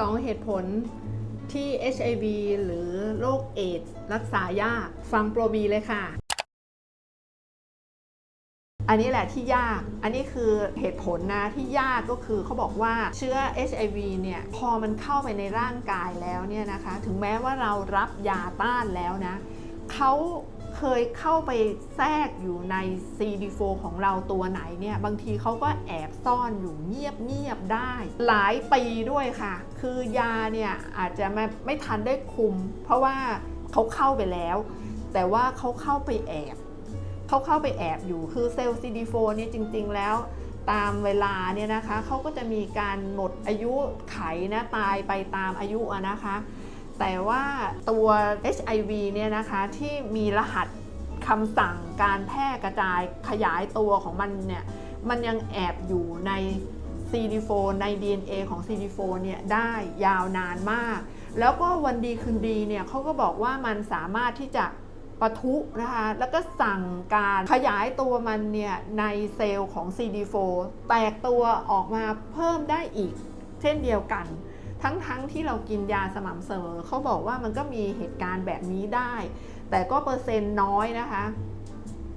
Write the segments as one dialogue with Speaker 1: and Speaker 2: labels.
Speaker 1: สองเหตุผลที่ HIV หรือโรคเอดส์รักษายาก ฟังโปรบีเลยค่ะ อันนี้แหละที่ยาก อันนี้คือเหตุผลนะที่ยากก็คือเขาบอกว่าเชื้อ HIV เนี่ยพอมันเข้าไปในร่างกายแล้วเนี่ยนะคะ ถึงแม้ว่าเรารับยาต้านแล้วนะเขา เคยเข้าไปแทรกอยู่ใน CD4 ของเราตัวไหนเนี่ย บางทีเขาก็แอบซ่อนอยู่เงียบเงียบๆได้ หลายปีด้วยค่ะ คือยาเนี่ยอาจจะไม่ไม่ทันได้คุม เพราะว่าเขาเข้าไปแล้ว แต่ว่าเขาเข้าไปแอบเขาเข้าไปแอบอยู่คือเซลล์ CD4 เนี่ยจริง ๆ แล้วตามเวลาเนี่ยนะคะเขาก็จะมีการหมดอายุไขนะตายไปตามอายุนะคะ แต่ว่าตัว HIV เนี่ยนะคะที่มีรหัสคำสั่งการแพร่กระจายขยายตัวของมันเนี่ยมันยังแอบอยู่ใน CD4 ใน DNA ของ CD4 เนี่ยได้ยาวนานมาก แล้วก็วันดีคืนดีเนี่ยเขาก็บอกว่ามันสามารถที่จะปะทุนะคะแล้วก็สั่งการขยายตัวมันเนี่ยในเซลล์ของ CD4 แตกตัวออกมาเพิ่มได้อีก เช่นเดียวกัน ทั้งๆทที่เรากินยาสม่ำเสมอเขาบอกว่ามันก็มีเหตุการณ์แบบนี้ได้ แต่ก็เปอร์เซ็นต์น้อยนะคะ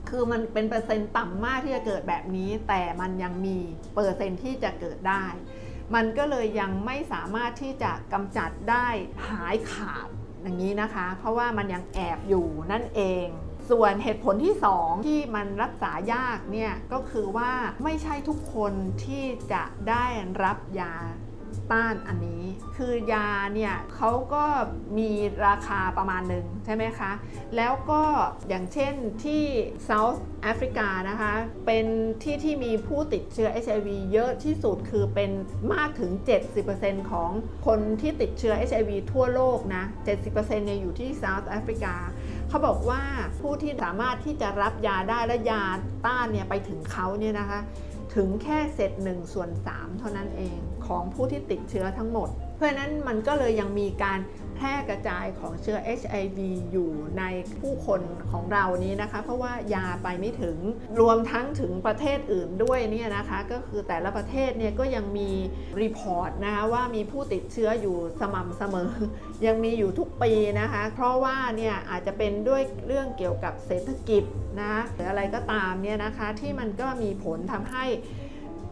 Speaker 1: คือมันเป็นเปอร์เซ็นต์ต่ำมากที่จะเกิดแบบนี้ แต่มันยังมีเปอร์เซ็นต์ที่จะเกิดได้ มันก็เลยยังไม่สามารถที่จะกำจัดได้หายขาดอย่างนี้นะคะ เพราะว่ามันยังแอบอยู่นั่นเองส่วนเหตุผลที่ 2 ที่มันรักษายากเนี่ยก็คือว่าไม่ใช่ทุกคนที่จะได้รับยา ต้านอันนี้ คือยาเนี่ยเขาก็มีราคาประมาณหนึ่งใช่ไหมคะ แล้วก็อย่างเช่นที่ South Africa นะคะ เป็นที่ที่มีผู้ติดเชื้อ HIV เยอะที่สุดคือเป็นมากถึง 70%ของคนที่ติดเชื้อ HIV ทั่วโลกนะ 70%เนี่ยอยู่ที่ South Africa เขาบอกว่าผู้ที่สามารถที่จะรับยาได้และยาต้านเนี่ยไปถึงเขาเนี่ยนะคะ ถึงแค่เศษหนึ่งส่วน3เท่านั้นเองของผู้ที่ติดเชื้อทั้งหมดเพราะนั้นมันก็เลยยังมีการแพร่กระจายของเชื้อ HIV อยู่ในผู้คนของเรานี้นะคะ เพราะว่ายาไปไม่ถึงรวมทั้งถึงประเทศอื่นด้วยเนี่ยนะคะ ก็คือแต่ละประเทศเนี่ยก็ยังมีรีพอร์ตนะคะว่ามีผู้ติดเชื้ออยู่สม่ำเสมอ ยังมีอยู่ทุกปีนะคะ เพราะว่าเนี่ยอาจจะเป็นด้วยเรื่องเกี่ยวกับเศรษฐกิจนะหรืออะไรก็ตามเนี่ยนะคะที่มันก็มีผลทำให้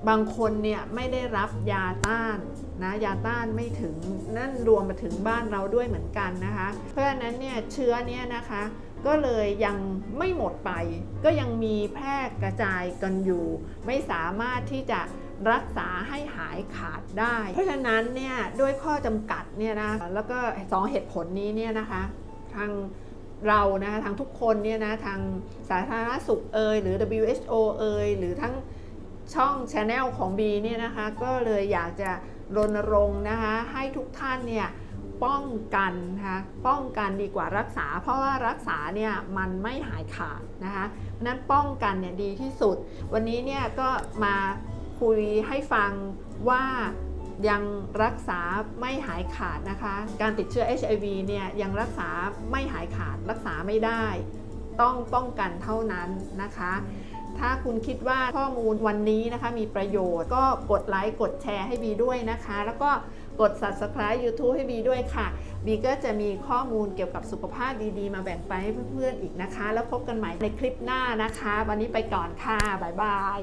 Speaker 1: บางคนเนี่ยไม่ได้รับยาต้านนะยาต้านไม่ถึงนั่นรวมมาถึงบ้านเราด้วยเหมือนกันนะคะ เพราะฉะนั้นเนี่ยเชื้อเนี่ยนะคะก็เลยยังไม่หมดไป ก็ยังมีแพร่กระจายกันอยู่ ไม่สามารถที่จะรักษาให้หายขาดได้ เพราะฉะนั้นเนี่ยด้วยข้อจำกัดเนี่ยนะแล้วก็สองเหตุผลนี้เนี่ยนะคะทางเรานะคะทางทุกคนเนี่ยนะทางสาธารณสุขเอยหรือ WHO เอยหรือทั้ง ช่อง Channel ของ B เนี่ยนะคะก็เลยอยากจะรณรงค์นะคะให้ทุกท่านเนี่ยป้องกันนะคะป้องกันดีกว่ารักษา เพราะว่ารักษาเนี่ยมันไม่หายขาดนะคะเพราะฉะนั้นป้องกันเนี่ยดีที่สุด วันนี้เนี่ยก็มาคุยให้ฟังว่ายังรักษาไม่หายขาดนะคะ การติดเชื้อ HIV เนี่ยยังรักษาไม่หายขาดรักษาไม่ได้ ต้องป้องกันเท่านั้นนะคะ ถ้าคุณคิดว่าข้อมูลวันนี้นะคะ มีประโยชน์ก็กดไลค์กดแชร์ให้บีด้วยนะคะ แล้วก็กด subscribe YouTube ให้บีด้วยค่ะ บีก็จะมีข้อมูลเกี่ยวกับสุขภาพดีๆ มาแบ่งปันให้เพื่อนๆอีกนะคะ แล้วพบกันใหม่ในคลิปหน้านะคะ วันนี้ไปก่อนค่ะ บ๊ายบาย